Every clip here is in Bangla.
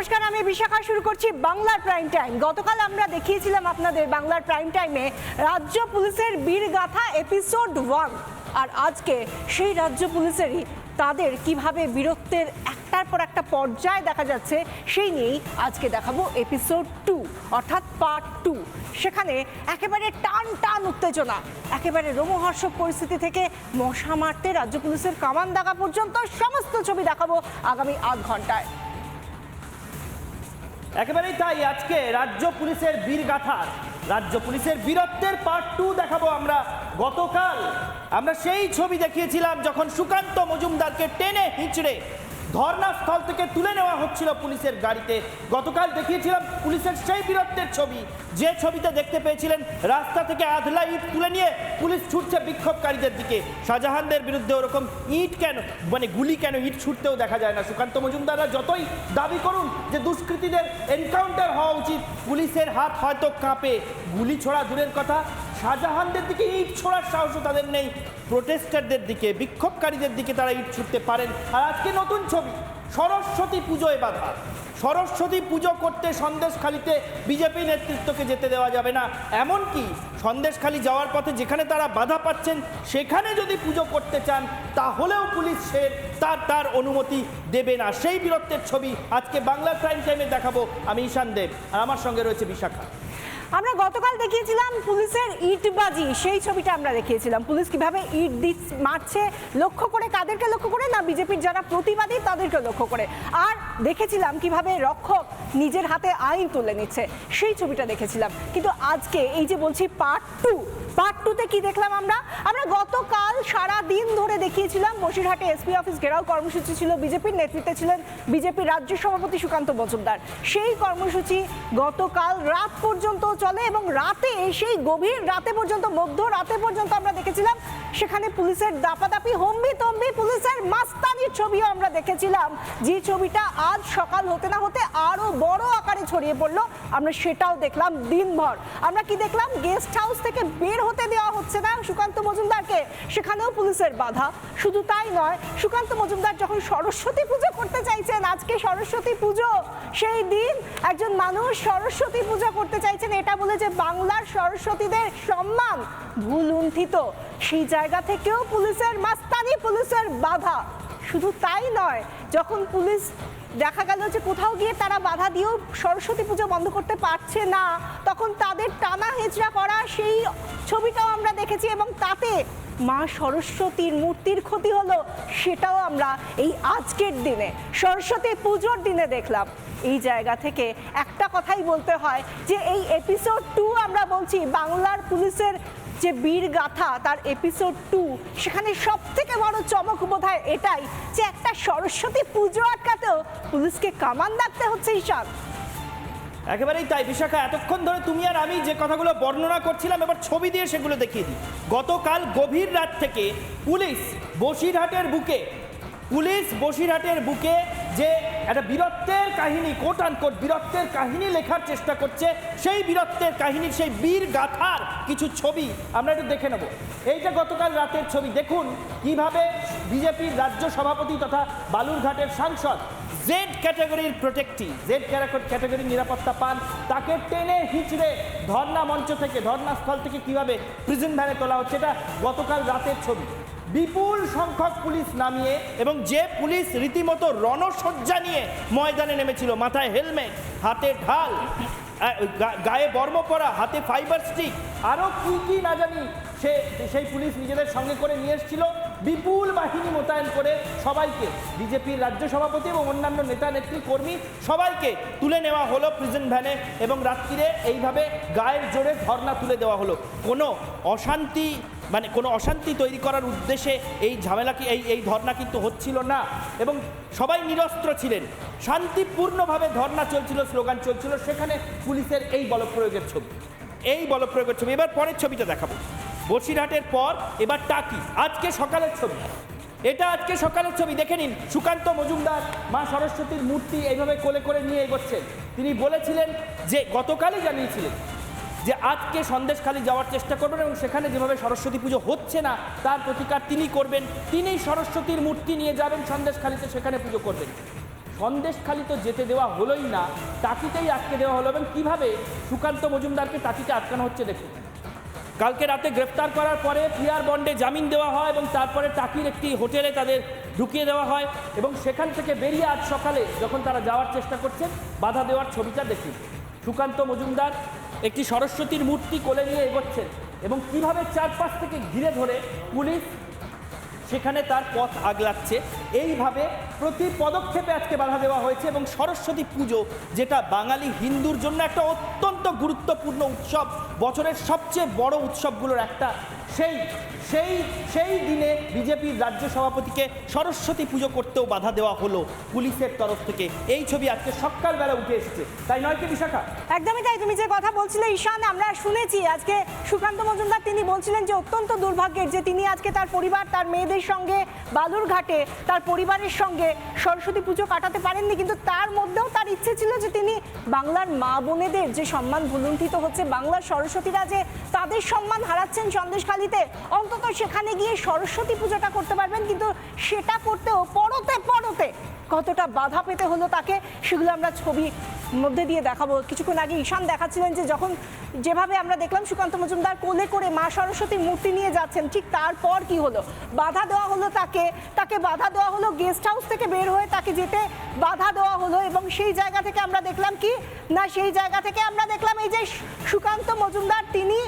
নমস্কার, আমি বিশাখা শুরু করছি বাংলার প্রাইম টাইম গতকাল আমরা দেখিয়েছিলাম আপনাদের বাংলার প্রাইম টাইমে রাজ্য পুলিশের বীরগাথা এপিসোড ওয়ান আর আজকে সেই রাজ্য পুলিশেরই তাদের কীভাবে বীরত্বের একটার পর একটা পর্যায় দেখা যাচ্ছে, সেই নিয়েই আজকে দেখাবো এপিসোড টু অর্থাৎ পার্ট টু সেখানে একেবারে টান টান উত্তেজনা, একেবারে রোমহর্ষক পরিস্থিতি থেকে মশা মারতে রাজ্য পুলিশের কামান দেখা পর্যন্ত সমস্ত ছবি দেখাবো আগামী আধ ঘন্টায়। একেবারেই তাই আজকে রাজ্য পুলিশের বীরগাথার রাজ্য পুলিশের বীরত্বের পার্ট টু দেখাবো আমরা গতকাল। আমরা সেই ছবি দেখিয়েছিলাম যখন সুকান্ত মজুমদারকে টেনে হিঁচড়ে ধর্নাস্থল থেকে তুলে নেওয়া হচ্ছিল পুলিশের গাড়িতে। গতকাল দেখিয়েছিলাম পুলিশের সেই বীরত্বের ছবি। যে ছবিতে দেখতে পেয়েছিলেন, রাস্তা থেকে আধলা ইট তুলে নিয়ে পুলিশ ছুটছে বিক্ষোভকারীদের দিকে। শাহজাহানদের বিরুদ্ধে ওরকম ইট কেন মানে গুলি কেন ইট ছুটতেও দেখা যায় না? সুকান্ত মজুমদাররা যতই দাবি করুন যে দুষ্কৃতীদের এনকাউন্টার হওয়া উচিত, পুলিশের হাত হয়তো কাঁপে। গুলি ছোড়া দূরের কথা শাহজাহানদের দিকে ইট ছোড়ার সাহসও তাদের নেই। প্রোটেস্টারদের দিকে, বিক্ষোভকারীদের দিকে তারা ইট ছুটতে পারেন। আর আজকে নতুন ছবি, সরস্বতী পুজোয় বাধা। সরস্বতী পুজো করতে সন্দেশখালিতে বিজেপি নেতৃত্বকে যেতে দেওয়া যাবে না। এমনকি সন্দেশখালি যাওয়ার পথে যেখানে তারা বাধা পাচ্ছেন, সেখানে যদি পুজো করতে চান, তাহলেও পুলিশ সে তার তার অনুমতি দেবে না। সেই বীরত্বের ছবি আজকে বাংলা প্রাইম টাইমে দেখাবো। আমি ঈশান দেব, আর আমার সঙ্গে রয়েছে বিশাখা। আমরা গতকাল দেখিয়েছিলাম পুলিশের ইটবাজি সেই ছবিটা আমরা দেখিয়েছিলাম। পুলিশ কীভাবে ইট দি মারছে, লক্ষ্য করে কাদেরকে লক্ষ্য করে না বিজেপির যারা প্রতিবাদী তাদেরকে লক্ষ্য করে? আর দেখেছিলাম কীভাবে রক্ষক নিজের হাতে আইন তুলে নিচ্ছে, সেই ছবিটা দেখেছিলাম। কিন্তু আজকে এই যে বলছি পার্ট টু পার্ট টুতে কি দেখলাম আমরা? আমরা গতকাল সারা দিন ধরে দেখিয়েছিলাম বসিরহাটে এসপি অফিস ঘেরাও কর্মসূচি ছিল, বিজেপির নেতৃত্বে ছিলেন বিজেপির রাজ্য সভাপতি সুকান্ত মজুমদার। সেই কর্মসূচি গতকাল রাত পর্যন্ত চলে এবং রাতে, সেই গভীর রাতে পর্যন্ত, মধ্য রাতে পর্যন্ত আমরা দেখেছিলাম, সেখানে পুলিশের দাপাদাপি, হম্বি তম্বি, পুলিশের মাস্তানির ছবিও আমরা দেখেছিলাম, যে ছবিটা আজ সকাল হতে না হতে আরও বড় আকারে ছড়িয়ে পড়ল। আমরা সেটাও দেখলাম দিনভর। আমরা কি দেখলাম? গেস্ট হাউস থেকে বের হতে দেওয়া হচ্ছে না সুকান্ত মজুমদারকে। সেখানেও পুলিশের বাধা। শুধু তাই নয়, সুকান্ত মজুমদার যখন সরস্বতী পুজো করতে চাইছেন, আজকে সরস্বতী পুজো, সেই দিন একজন মানুষ সরস্বতী পুজো করতে চাইছেন, এটা বলে যে বাংলার সরস্বতীদের সম্মান ভুল লুণ্ঠিত সেই জায়গা থেকেও পুলিশের মাস্তানি, পুলিশের বাধা। শুধু তাই নয়, যখন পুলিশ দেখা গেল যে কোথাও গিয়ে তারা বাধা দিয়েও সরস্বতী পুজো বন্ধ করতে পারছে না, তখন তাদের টানা হেঁচড়া ছবিটাও আমরা দেখেছি এবং তাতে মা সরস্বতীর মূর্তির ক্ষতি হলো, সেটাও আমরা এই আজকের দিনে সরস্বতী পুজোর দিনে দেখলাম। এই জায়গা থেকে একটা কথাই বলতে হয় যে এই এপিসোড টু আমরা বলছি বাংলার পুলিশের যে বীর গাথা, তার এপিসোড টু সেখানে সব থেকে বড় চমক বোধহয় এটাই যে একটা সরস্বতী পুজো আটকাতেও পুলিশকে কামান ডাকতে হচ্ছে হিসাব একেবারেই তাই, বিশাখা, এতক্ষণ ধরে তুমি আর আমি যে কথাগুলো বর্ণনা করছিলাম, এবার ছবি দিয়ে সেগুলো দেখিয়ে দিই। গতকাল গভীর রাত থেকে পুলিশ বসিরহাটের বুকে, পুলিশ বসিরহাটের বুকে যে একটা বীরত্বের কাহিনী কোট আনকোট বীরত্বের কাহিনী লেখার চেষ্টা করছে, সেই বীরত্বের কাহিনীর সেই বীর গাথার কিছু ছবি আমরা একটু দেখে নেব। এইটা গতকাল রাতের ছবি। দেখুন কীভাবে বিজেপির রাজ্য সভাপতি তথা বালুরঘাটের সাংসদ জেড ক্যাটাগরির প্রোটেক্টি জেড ক্যাটাগরির নিরাপত্তা পান, তাকে টেনে হিচড়ে ধর্না মঞ্চ থেকে ধর্নাস্থল থেকে কীভাবে প্রিজন ভ্যানে তোলা হচ্ছে এটা গতকাল রাতের ছবি। বিপুল সংখ্যক পুলিশ নামিয়ে এবং যে পুলিশ রীতিমতো রণসজ্জা নিয়ে ময়দানে নেমেছিল, মাথায় হেলমেট, হাতে ঢাল গায়ে বর্ম পরা, হাতে ফাইবার স্টিক আরও কী কী না জানি সে, সেই পুলিশ নিজেদের সঙ্গে করে নিয়ে এসেছিল। বিপুল বাহিনী মোতায়েন করে সবাইকে, বিজেপির রাজ্য সভাপতি এবং অন্যান্য নেতা, নেত্রী, কর্মী সবাইকে তুলে নেওয়া হলো প্রিজন ভ্যানে এবং রাত্রিরে এইভাবে গায়ের জোরে ধর্না তুলে দেওয়া হলো। কোনো অশান্তি মানে কোনো অশান্তি তৈরি করার উদ্দেশ্যে এই ঝামেলা কি, এই এই ধর্না কিন্তু হচ্ছিল না এবং সবাই নিরস্ত্র ছিলেন। শান্তিপূর্ণভাবে ধর্না চলছিল, স্লোগান চলছিল, সেখানে পুলিশের এই বলপ্রয়োগের ছবি। এই বলপ্রয়োগের ছবি। এবার পরের ছবিটা দেখাবো। বসিরহাটের পর এবার টাকি। আজকে সকালের ছবি। এটা আজকে সকালের ছবি। দেখে নিন, সুকান্ত মজুমদার, মা সরস্বতীর মূর্তি এইভাবে কোলে করে নিয়ে এগোচ্ছেন। তিনি বলেছিলেন যে, গতকালই জানিয়েছিলেন যে, আজকে সন্দেশখালি যাওয়ার চেষ্টা করবেন এবং সেখানে যেভাবে সরস্বতী পুজো হচ্ছে না, তার প্রতিকার তিনি করবেন। তিনিই সরস্বতীর মূর্তি নিয়ে যাবেন সন্দেশখালিতে, সেখানে পুজো করবেন। সন্দেশখালি তো যেতে দেওয়া হলোই না, টাকিতেই আটকে দেওয়া হলো। এবং কীভাবে সুকান্ত মজুমদারকে টাকিতে আটকানো হচ্ছে দেখুন। কালকে রাতে গ্রেফতার করার পরে পিয়ার বন্ডে জামিন দেওয়া হয় এবং তারপরে টাকির একটি হোটেলে তাদের ঢুকিয়ে দেওয়া হয় এবং সেখান থেকে বেরিয়ে আজ সকালে যখন তারা যাওয়ার চেষ্টা করছেন বাধা দেওয়ার ছবিটা দেখুন। সুকান্ত মজুমদার একটি সরস্বতীর মূর্তি কোলে নিয়ে এগোচ্ছেন এবং কীভাবে চারপাশ থেকে ঘিরে ধরে পুলিশ সেখানে তার পথ আগলাচ্ছে। এইভাবে প্রতি পদক্ষেপে আজকে বাধা দেওয়া হয়েছে এবং সরস্বতী পুজো, যেটা বাঙালি হিন্দুর জন্য একটা অত্যন্ত গুরুত্বপূর্ণ উৎসব, বছরের সবচেয়ে বড় উৎসবগুলোর একটা সেই সেই সেই দিনে বিজেপির রাজ্য সভাপতিকে সরস্বতী পুজো করতেও বাধা দেওয়া হলো পুলিশের তরফ থেকে। এই ছবি আজকে সকালবেলা উঠে এসেছে। তাই নয় কি বিশাখা? একদমই তাই, তুমি যে কথা বলছিলে, ঈশান, আমরা শুনেছি, আজকে সুকান্ত মজুমদার তিনি বলছিলেন যে অত্যন্ত দুর্ভাগ্যের যে তিনি আজকে তার পরিবার, তার মেয়েদের সঙ্গে বালুরঘাটে, তার পরিবারের সঙ্গে সরস্বতী পুজো কাটাতে পারেননি, কিন্তু তার মধ্যেও তার ইচ্ছে ছিল যে তিনি বাংলার মা বোনেদের যে সম্মান ভুলুণ্ঠিত হচ্ছে, বাংলার সরস্বতীরা যে তাদের সম্মান হারাচ্ছেন সন্দেশখালিতে অন্তত সেখানে গিয়ে সরস্বতী পুজোটা করতে পারবেন, কিন্তু সেটা করতেও পরতে পরতে কতটা বাধা পেতে হলো তাকে, সেগুলো আমরা ছবি মধ্যে দিয়ে দেখাবো। কিছুক্ষণ আগে ঈশান দেখাচ্ছিলেন যে যখন যেভাবে আমরা দেখলাম সুকান্ত মজুমদার কোলে করে মা সরস্বতী মূর্তি নিয়ে যাচ্ছেন, ঠিক তারপর কি হলো? বাধা দেওয়া হলো তাকে তাকে বাধা দেওয়া হলো গেস্ট হাউস থেকে বের হয়ে তাকে যেতে বাধা দেওয়া হলো এবং সেই জায়গা থেকে আমরা দেখলাম কি? না, সেই জায়গা থেকে আমরা দেখলাম এই যে সুকান্ত মজুমদার, তিনি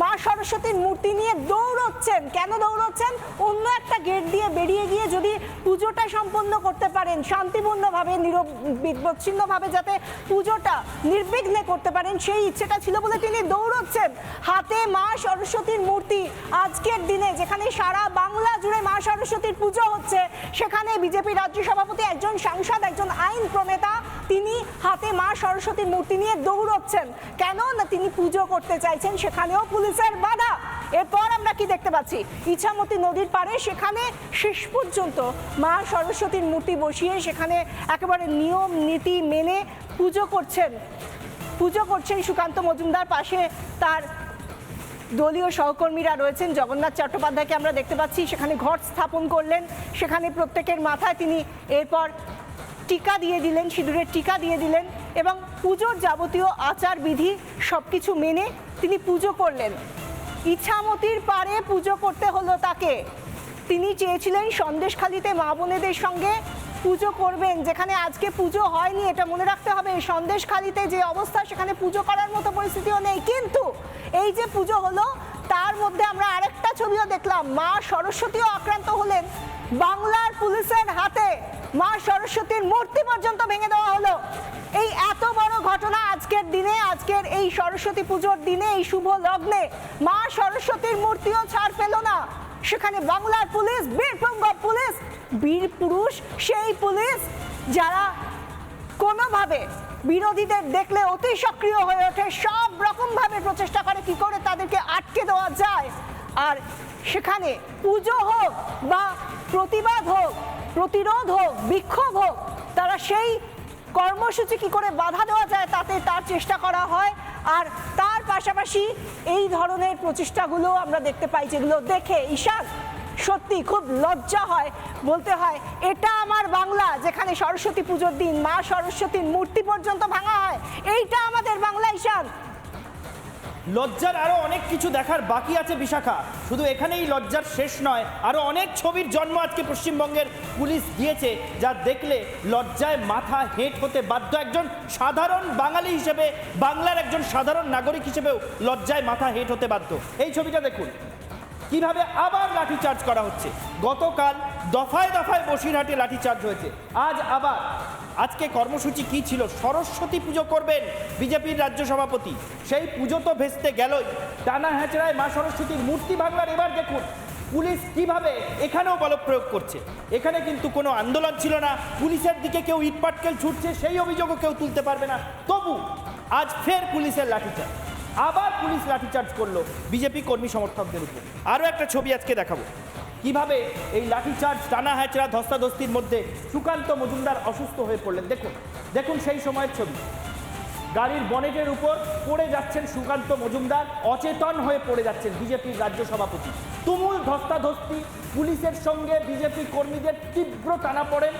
মা সরস্বতীর মূর্তি নিয়ে দৌড়চ্ছেন। কেন দৌড়চ্ছেন? অন্য একটা গেট দিয়ে বেরিয়ে গিয়ে যদি পুজোটা সম্পন্ন করতে পারেন, শান্তিপূর্ণভাবে নিরবিচ্ছিন্নভাবে যাতে পুজোটা নির্বিঘ্নে করতে পারেন, সেই ইচ্ছেটা ছিল বলে তিনি দৌড়চ্ছেন। হাতে মা সরস্বতীর মূর্তি আজকের দিনে যেখানে সারা বাংলা জুড়ে মা সরস্বতীর পুজো হচ্ছে, সেখানে বিজেপি রাজ্য সভাপতি একজন সাংসদ, একজন আইন প্রণেতা, তিনি হাতে মা সরস্বতীর মূর্তি নিয়ে দৌড়চ্ছেন। কেন না তিনি পুজো করতে চাইছেন, সেখানেও পুলিশের বাধা। এরপর আমরা কি দেখতে পাচ্ছি? ইছামতি নদীর পাড়ে সেখানে শেষ পর্যন্ত মা সরস্বতীর মূর্তি বসিয়ে সেখানে একেবারে নিয়ম, নীতি মেনে পুজো করছেন। পুজো করছেন সুকান্ত মজুমদার। পাশে তার দলীয় সহকর্মীরা রয়েছেন। জগন্নাথ চট্টোপাধ্যায়কে আমরা দেখতে পাচ্ছি। সেখানে ঘট স্থাপন করলেন। সেখানে প্রত্যেকের মাথায় তিনি এরপর টিকা দিয়ে দিলেন, সিঁদুরের টিকা দিয়ে দিলেন এবং পুজোর যাবতীয় আচার বিধি সব কিছু মেনে তিনি পুজো করলেন। ইছামতির পারে পুজো করতে হলো তাকে। তিনি চেয়েছিলেন সন্দেশখালিতে মা বোনেদের সঙ্গে পুজো করবেন, যেখানে আজকে পুজো হয়নি, এটা মনে রাখতে হবে। সন্দেশখালিতে যে অবস্থা, সেখানে পুজো করার মতো পরিস্থিতিও নেই। কিন্তু এই যে পুজো হলো তার মধ্যে আমরা আরেকটা ছবিও দেখলাম। মা সরস্বতীও আক্রান্ত হলেন। বাংলার পুলিশের হাতে মা সরস্বতীর মূর্তি পর্যন্ত ভেঙে দেওয়া হলো। এই এত বড় ঘটনা আজকের দিনে, আজকের এই সরস্বতী পুজোর দিনে, এই শুভ লগ্নে মা সরস্বতীর মূর্তিও ছাড় পেল না। সেখানে বাংলার পুলিশ বীরপুঙ্গ পুলিশ, বীর পুরুষ, সেই পুলিশ যারা কোনোভাবে বিরোধীদের দেখলে অতি সক্রিয় হয়ে ওঠে, সব রকমভাবে প্রচেষ্টা করে, কি করে তাদেরকে আটকে দেওয়া যায়। আর সেখানে পুজো হোক বা প্রতিবাদ হোক, প্রতিরোধ হোক, বিক্ষোভ হোক, তারা সেই কর্মসূচি কি করে বাধা দেওয়া যায় তাতে তার চেষ্টা করা হয়। আর তার পাশাপাশি এই ধরনের প্রচেষ্টাগুলো আমরা দেখতে পাই, যেগুলো দেখে ঈশান সত্যি খুব লজ্জা হয়। বলতে হয়, এটা আমার বাংলা, যেখানে সরস্বতী পুজোর দিন, মা সরস্বতীর মূর্তি পর্যন্ত ভাঙা হয়। এইটা আমাদের বাংলা ঈশান। লজ্জার আরও অনেক কিছু দেখার বাকি আছে বিশাখা। শুধু এখানেই লজ্জার শেষ নয়, আরও অনেক ছবির জন্ম আজকে পশ্চিমবঙ্গের পুলিশ দিয়েছে, যা দেখলে লজ্জায় মাথা হেঁট হতে বাধ্য একজন সাধারণ বাঙালি হিসেবে, বাংলার একজন সাধারণ নাগরিক হিসেবেও লজ্জায় মাথা হেঁট হতে বাধ্য। এই ছবিটা দেখুন। কীভাবে আবার লাঠিচার্জ করা হচ্ছে? গতকাল দফায় দফায় বসিরহাটে লাঠিচার্জ হয়েছে। আজ আবার। আজকে কর্মসূচি কি ছিল? সরস্বতী পুজো করবেন বিজেপির রাজ্য সভাপতি। সেই পুজো তো ভেস্তে গেলই। টানা হ্যাচড়ায় মা সরস্বতীর মূর্তি ভাঙলার এবার দেখুন, পুলিশ কীভাবে এখানেও বলপ্রয়োগ করছে? এখানে কিন্তু কোনো আন্দোলন ছিল না। পুলিশের দিকে কেউ ইটপাটকেল ছুটছে, সেই অভিযোগও কেউ তুলতে পারবে না। তবু আজ ফের পুলিশের লাঠিচার্জ। আবার পুলিশ লাঠিচার্জ করল বিজেপি কর্মী সমর্থকদের উপর। আরও একটা ছবি আজকে দেখাবো। কীভাবে এই লাঠিচার্জ টানা হ্যাচড়া ধস্তাধস্তির মধ্যে সুকান্ত মজুমদার অসুস্থ হয়ে পড়লেন। দেখুন দেখুন সেই সময়ের ছবি। গাড়ির বনেটের উপর পড়ে যাচ্ছেন সুকান্ত মজুমদার, অচেতন হয়ে পড়ে যাচ্ছেন বিজেপির রাজ্য সভাপতি। তুমুল ধস্তাধস্তি, পুলিশের সঙ্গে বিজেপি কর্মীদের তীব্র টানা পড়েন।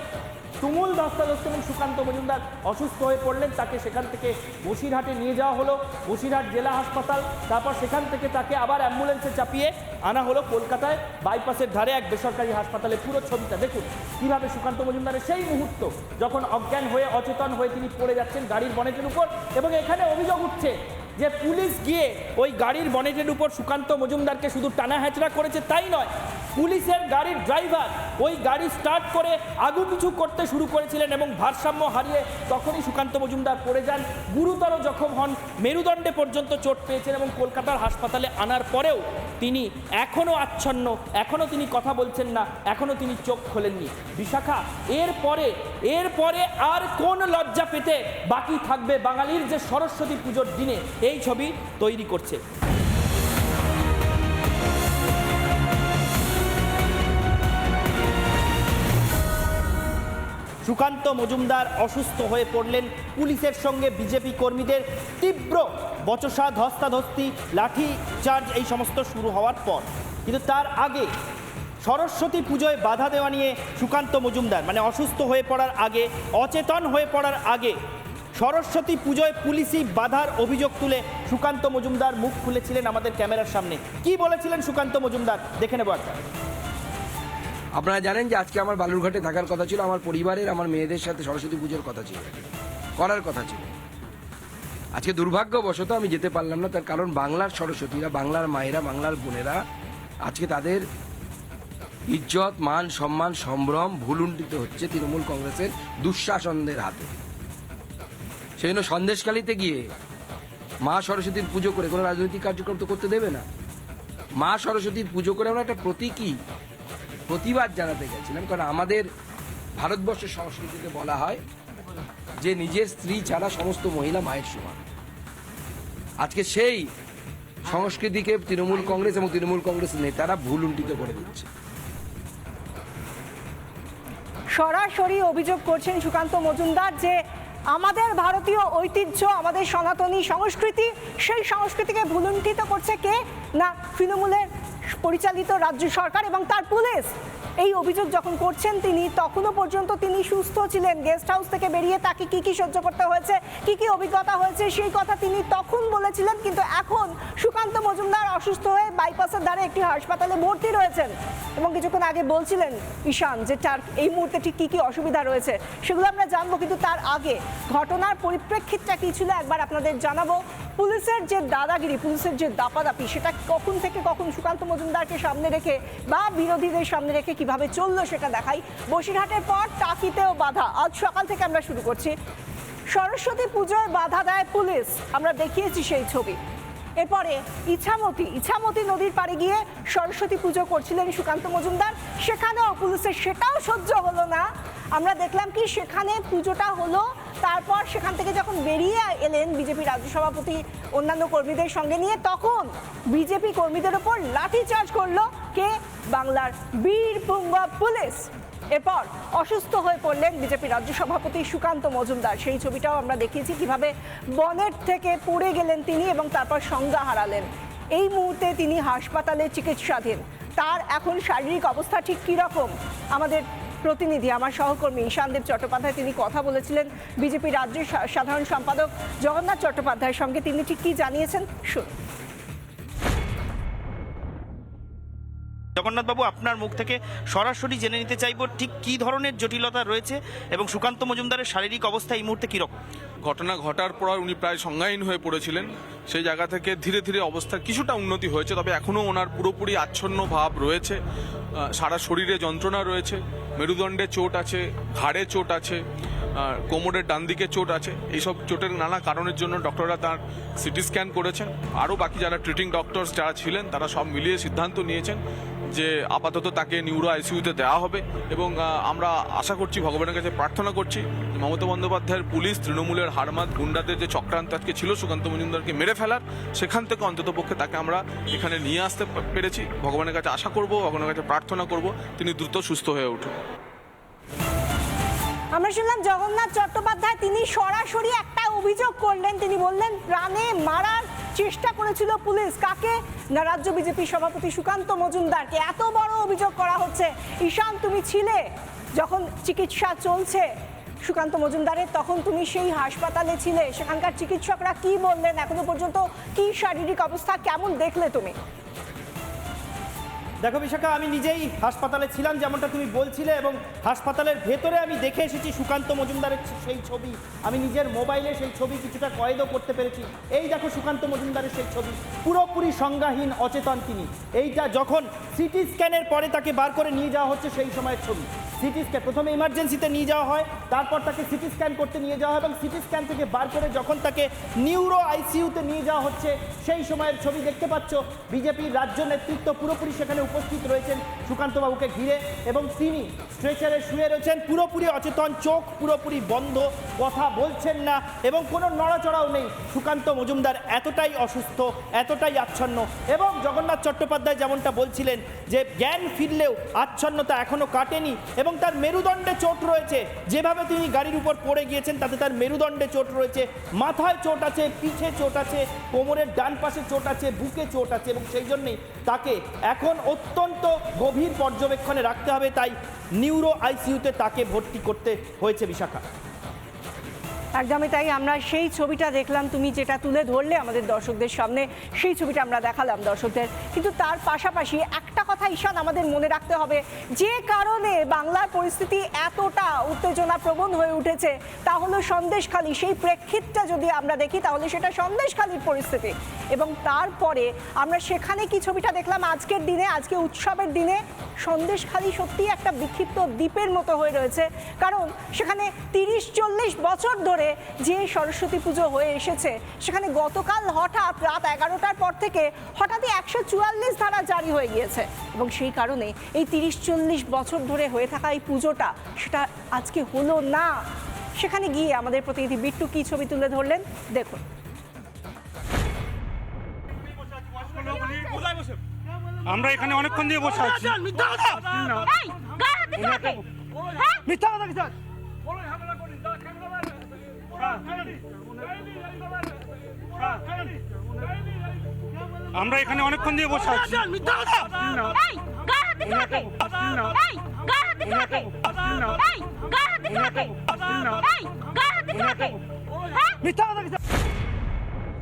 তুমুল ধস্তাধস্ত এবং সুকান্ত মজুমদার অসুস্থ হয়ে পড়লেন, তাকে সেখান থেকে বসিরহাটে নিয়ে যাওয়া হলো, বসিরহাট জেলা হাসপাতাল। তারপর সেখান থেকে তাকে আবার অ্যাম্বুলেন্সে চাপিয়ে আনা হলো কলকাতায়, বাইপাসের ধারে এক বেসরকারি হাসপাতালে। পুরো ছবিটা দেখুন, কীভাবে সুকান্ত মজুমদারের সেই মুহূর্ত, যখন অজ্ঞান হয়ে, অচেতন হয়ে তিনি পড়ে যাচ্ছেন গাড়ির বনেটের উপর এবং এখানে অভিযোগ উঠছে যে পুলিশ গিয়ে ওই গাড়ির বনেটের উপর সুকান্ত মজুমদারকে শুধু টানা হ্যাচড়া করেছে তাই নয়, পুলিশের গাড়ির ড্রাইভার ওই গাড়ি স্টার্ট করে আগু পিছু করতে শুরু করেছিলেন এবং ভারসাম্য হারিয়ে তখনই সুকান্ত মজুমদার পড়ে যান। গুরুতর জখম হন, মেরুদণ্ডে পর্যন্ত চোট পেয়েছেন এবং কলকাতার হাসপাতালে আনার পরেও তিনি এখনও আচ্ছন্ন, এখনও তিনি কথা বলছেন না, এখনও তিনি চোখ খোলেননি। বিশাখা এরপরে এরপরে আর কোন লজ্জা পেতে বাকি থাকবে বাঙালির যে সরস্বতী পুজোর দিনে? এই ছবি তৈরি করছে। সুকান্ত মজুমদার অসুস্থ হয়ে পড়লেন পুলিশের সঙ্গে বিজেপি কর্মীদের তীব্র বচসা ধস্তাধস্তি লাঠি চার্জ, এই সমস্ত শুরু হওয়ার পর। কিন্তু তার আগে সরস্বতী পুজোয় বাধা দেওয়া নিয়ে সুকান্ত মজুমদার মানে অসুস্থ হয়ে পড়ার আগে, অচেতন হয়ে পড়ার আগে সরস্বতী পুজোয় পুলিশি বাধার অভিযোগ তুলে সুকান্ত মজুমদার মুখ খুলেছিলেন আমাদের ক্যামেরার সামনে। কি বলেছিলেন সুকান্ত মজুমদার? দেখে নেব একবার আপনারা জানেন যে আজকে আমার বালুরঘাটে থাকার কথা ছিল, আমার পরিবারের, আমার মেয়েদের সাথে সরস্বতী পুজোর কথা ছিল। করার কথা ছিল। আজকে দুর্ভাগ্যবশত আমি যেতে পারলাম না, তার কারণ বাংলার সরস্বতীরা, বাংলার মায়েরা, বাংলার বোনেরা আজকে তাদের ইজ্জত, মান, সম্মান, সম্ভ্রম ভুলুণ্ঠিত হচ্ছে তৃণমূল কংগ্রেসের দুঃশাসনদের হাতে। সেই জন্য সন্দেশকালীতে গিয়ে মা সরস্বতীর পুজো করে, কোনো রাজনৈতিক কার্যক্রম তো করতে দেবে না। মা সরস্বতীর পুজো করে আমরা একটা প্রতীকী প্রতিবাদ জানাতে গেছিলাম, কারণ আমাদের ভারতবর্ষের সংস্কৃতিতে বলা হয় যে নিজের স্ত্রী ছাড়া সমস্ত মহিলা মায়ের সমান। আজকে সেই সংস্কৃতিকে তৃণমূল কংগ্রেস এবং তৃণমূল কংগ্রেস নেতারা ভুল উন্টিত করে দিচ্ছে। সরাসরি অভিযোগ করছেন সুকান্ত মজুমদার যে আমাদের ভারতীয় ঐতিহ্য আমাদের সনাতনী সংস্কৃতি সেই সংস্কৃতিকে ভুলুণ্ঠিত করছে কে? না, তৃণমূলের পরিচালিত রাজ্য সরকার এবং তার পুলিশ। এই অভিযোগ যখন করছেন তিনি, তখনও পর্যন্ত তিনি সুস্থ ছিলেন। গেস্ট হাউস থেকে বেরিয়ে তাকে কি কি সহ্য করতে হয়েছে, কি কি অভিজ্ঞতা হয়েছে, সেই কথা তিনি তখন বলেছিলেন, কিন্তু এখন সুকান্ত মজুমদার অসুস্থ হয়ে বাইপাসের দ্বারা একটি হাসপাতালে ভর্তি রয়েছেন। এবং কিছুক্ষণ আগে বলছিলেন, ঈশান, যে তার এই মুহূর্তে ঠিক কী কী অসুবিধা রয়েছে, সেগুলো আমরা জানব, কিন্তু তার আগে ঘটনার পরিপ্রেক্ষিতটা কী ছিল একবার আপনাদের জানাব। পুলিশের যে দাদাগিরি, পুলিশের যে দাপাদাপি, সেটা কখন থেকে কখন সুকান্ত মজুমদারকে সামনে রেখে বা বিরোধীদের সামনে রেখে কীভাবে চলল সেটা দেখাই। বসিরহাটের পর টাকিতেও বাধা। আজ সকাল থেকে আমরা শুরু করছি। সরস্বতী পুজোয় বাধা দেয় পুলিশ। আমরা দেখিয়েছি সেই ছবি। এরপরে ইছামতি ইছামতি নদীর পাড়ে গিয়ে সরস্বতী পুজো করছিলেন সুকান্ত মজুমদার। সেখানেও পুলিশের সেটাও সহ্য হলো না। আমরা দেখলাম কি সেখানে পুজোটা হলো তারপর সেখান থেকে যখন বেরিয়ে এলেন বিজেপি রাজ্য সভাপতি, অন্যান্য কর্মীদের সঙ্গে নিয়ে, তখন বিজেপি কর্মীদের ওপর লাঠিচার্জ করল কে? বাংলার বীরপুঙ্গা পুলিশ। এরপর অসুস্থ হয়ে পড়লেন বিজেপি রাজ্য সভাপতি সুকান্ত মজুমদার। সেই ছবিটাও আমরা দেখিয়েছি কীভাবে বনের থেকে পড়ে গেলেন তিনি এবং তারপর সংজ্ঞা হারালেন। এই মুহূর্তে তিনি হাসপাতালে চিকিৎসাধীন। তার এখন শারীরিক অবস্থা ঠিক কী রকম আমাদের প্রতিনিধি আমার সহকর্মী ঈশানদেব চট্টোপাধ্যায় তিনি কথা বলেছিলেন বিজেপি রাজ্যের সাধারণ সম্পাদক জগন্নাথ চট্টোপাধ্যায়ের সঙ্গে। তিনি ঠিক কী জানিয়েছেন? শুনুন। জগন্নাথবাবু আপনার মুখ থেকে সরাসরি জেনে নিতে চাইব ঠিক কী ধরনের জটিলতা রয়েছে এবং সুকান্ত মজুমদারের শারীরিক অবস্থা এই মুহূর্তে কীরকম? ঘটনা ঘটার পর উনি প্রায় সংজ্ঞাহীন হয়ে পড়েছিলেন। সেই জায়গা থেকে ধীরে ধীরে অবস্থার কিছুটা উন্নতি হয়েছে তবে এখনও ওনার পুরোপুরি আচ্ছন্ন ভাব রয়েছে। সারা শরীরে যন্ত্রণা রয়েছে। মেরুদণ্ডে চোট আছে, ঘাড়ে চোট আছে কোমরের ডান দিকে চোট আছে, এইসব চোটের নানা কারণের জন্য ডক্টররা তার সিটি স্ক্যান করেছেন। আরও বাকি যারা ট্রিটিং ডক্টরস যারা ছিলেন, তারা সব মিলিয়ে সিদ্ধান্ত নিয়েছেন যে আপাতত তাকে নিউরো আইসিইউতে দেওয়া হবে এবং আমরা আশা করছি, ভগবানের কাছে প্রার্থনা করছি মমতা বন্দ্যোপাধ্যায়ের পুলিশ, তৃণমূলের হারমাত গুন্ডাদের যে চক্রান্ত আজকে ছিল, সুকান্ত মজুমদারকে মেরে ফেলার, সেখান থেকে অন্ততপক্ষে তাকে আমরা এখানে নিয়ে আসতে পেরেছি। ভগবানের কাছে আশা করব, ভগবানের কাছে প্রার্থনা করব, তিনি দ্রুত সুস্থ হয়ে উঠুন। আমরা শুনলাম জগন্নাথ চট্টোপাধ্যায়, তিনি সরাসরি একটা অভিযোগ করলেন। তিনি বললেন, প্রাণে মারার চেষ্টা করেছিল পুলিশ। কাকে? না, রাজ্য বিজেপি সভাপতি সুকান্ত মজুমদারকে। এত বড় অভিযোগ করা হচ্ছে। ঈশান, তুমি ছিলে যখন চিকিৎসা চলছে সুকান্ত মজুমদারের, তখন তুমি সেই হাসপাতালে ছিলে। সেখানকার চিকিৎসকরা কি বললেন? এখনও পর্যন্ত কি শারীরিক অবস্থা? কেমন দেখলে তুমি? দেখো বিশাখা, আমি নিজেই হাসপাতালে ছিলাম, যেমনটা তুমি বলছিলে, এবং হাসপাতালের ভেতরে আমি দেখে এসেছি সুকান্ত মজুমদারের সেই ছবি। আমি নিজের মোবাইলে সেই ছবি কিছুটা কয়েদও করতে পেরেছি। এই দেখো সুকান্ত মজুমদারের সেই ছবি, পুরোপুরি সংজ্ঞাহীন, অচেতন তিনি। এইটা যখন সিটি স্ক্যানের পরে তাকে বার করে নিয়ে যাওয়া হচ্ছে সেই সময়ের ছবি। সিটি স্ক্যান, প্রথমে ইমার্জেন্সিতে নিয়ে যাওয়া হয়, তারপর তাকে সিটি স্ক্যান করতে নিয়ে যাওয়া হয় এবং সিটি স্ক্যান থেকে বার করে যখন তাকে নিউরো আইসিইউতে নিয়ে যাওয়া হচ্ছে, সেই সময়ের ছবি দেখতে পাচ্ছ। বিজেপির রাজ্য নেতৃত্ব পুরোপুরি সেখানে উপস্থিত রয়েছেন সুকান্তবাবুকে ঘিরে এবং তিনি স্ট্রেচারে শুয়ে রয়েছেন। পুরোপুরি অচেতন, চোখ পুরোপুরি বন্ধ, কথা বলছেন না এবং কোনো নড়াচড়াও নেই। সুকান্ত মজুমদার এতটাই অসুস্থ, এতটাই আচ্ছন্ন এবং জগন্নাথ চট্টোপাধ্যায় যেমনটা বলছিলেন যে জ্ঞান ফিরলেও আচ্ছন্নতা এখনও কাটেনি এবং তার মেরুদণ্ডে চোট রয়েছে। যেভাবে তিনি গাড়ির উপর পড়ে গিয়েছেন, তাতে তার মেরুদণ্ডে চোট রয়েছে। মাথায় চোট আছে, পিঠে চোট আছে, কোমরের ডান পাশে চোট আছে, বুকে চোট আছে এবং সেই জন্যেই তাকে এখন অত্যন্ত গভীর পর্যবেক্ষণে রাখতে হবে। তাই নিউরো আইসিইউতে তাকে ভর্তি করতে হয়েছে বিশাখা। একদমই তাই, আমরা সেই ছবিটা দেখলাম, তুমি যেটা তুলে ধরলে আমাদের দর্শকদের সামনে, সেই ছবিটা আমরা দেখালাম দর্শকদের। কিন্তু তার পাশাপাশি একটা কথা ঈশান আমাদের মনে রাখতে হবে, যে কারণে বাংলার পরিস্থিতি এতটা উত্তেজনা প্রবণ হয়ে উঠেছে, তা হলো সন্দেশখালী, সেই প্রেক্ষিতটা যদি আমরা দেখি, তাহলে সেটা সন্দেশখালীর পরিস্থিতি। এবং তারপরে আমরা সেখানে কি ছবিটা দেখলাম? আজকের দিনে, আজকে উৎসবের দিনে সন্দেশখালী সত্যি একটা বিক্ষিপ্ত দ্বীপের মতো হয়ে রয়েছে। কারণ সেখানে তিরিশ চল্লিশ বছর ধরে যে সরস্বতী পুজো হয়ে এসেছে, সেখানে গতকাল হঠাৎ রাত এগারোটার পর থেকে হঠাৎই একশো চুয়াল্লিশ ধারা জারি হয়ে গিয়েছে। এবং সেই কারণে এই তিরিশ চল্লিশ বছর ধরে হয়ে থাকা এই পুজোটা, সেটা আজকে হলো না। সেখানে গিয়ে আমাদের প্রতিনিধি বিট্টু কি ছবি তুলে ধরলেন? দেখুন। আমরা এখানে অনেকক্ষণ দিয়ে বসে আছি। হ্যাঁ? মিথ্যা কথা কিছু আমরা এখানে অনেকক্ষণ দিয়ে বসে আছি। হ্যাঁ? মিথ্যা কথা।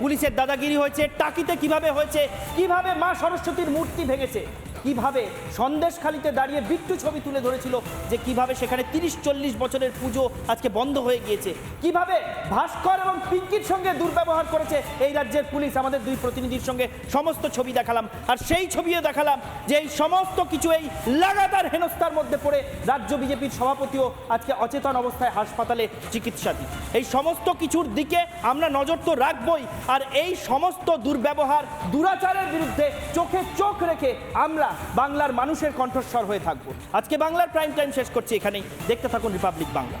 পুলিশের দাদাগিরি হয়েছে টাকিতে কীভাবে হয়েছে কীভাবে মা সরস্বতীর মূর্তি ভেঙেছে? কীভাবে সন্দেশখালিতে দাঁড়িয়ে বিট্টু ছবি তুলে ধরেছিল যে কীভাবে সেখানে তিরিশ চল্লিশ বছরের পুজো আজকে বন্ধ হয়ে গিয়েছে? কীভাবে ভাস্কর এবং পিঙ্কির সঙ্গে দুর্ব্যবহার করেছে এই রাজ্যের পুলিশ? আমাদের দুই প্রতিনিধির সঙ্গে সমস্ত ছবি দেখালাম। আর সেই ছবিও দেখালাম যে এই সমস্ত কিছু এই লাগাতার হেনস্থার মধ্যে পড়ে রাজ্য বিজেপির সভাপতিও আজকে অচেতন অবস্থায় হাসপাতালে চিকিৎসাধীন। এই সমস্ত কিছুর দিকে আমরা নজর তো রাখবই। আর এই সমস্ত দুর্ব্যবহার, দুরাচারের বিরুদ্ধে চোখে চোখ রেখে আমরা বাংলার মানুষের কণ্ঠস্বর হয়ে থাকব। আজকে বাংলার প্রাইম টাইম শেষ করছি এখানেই। দেখতে থাকুন রিপাবলিক বাংলা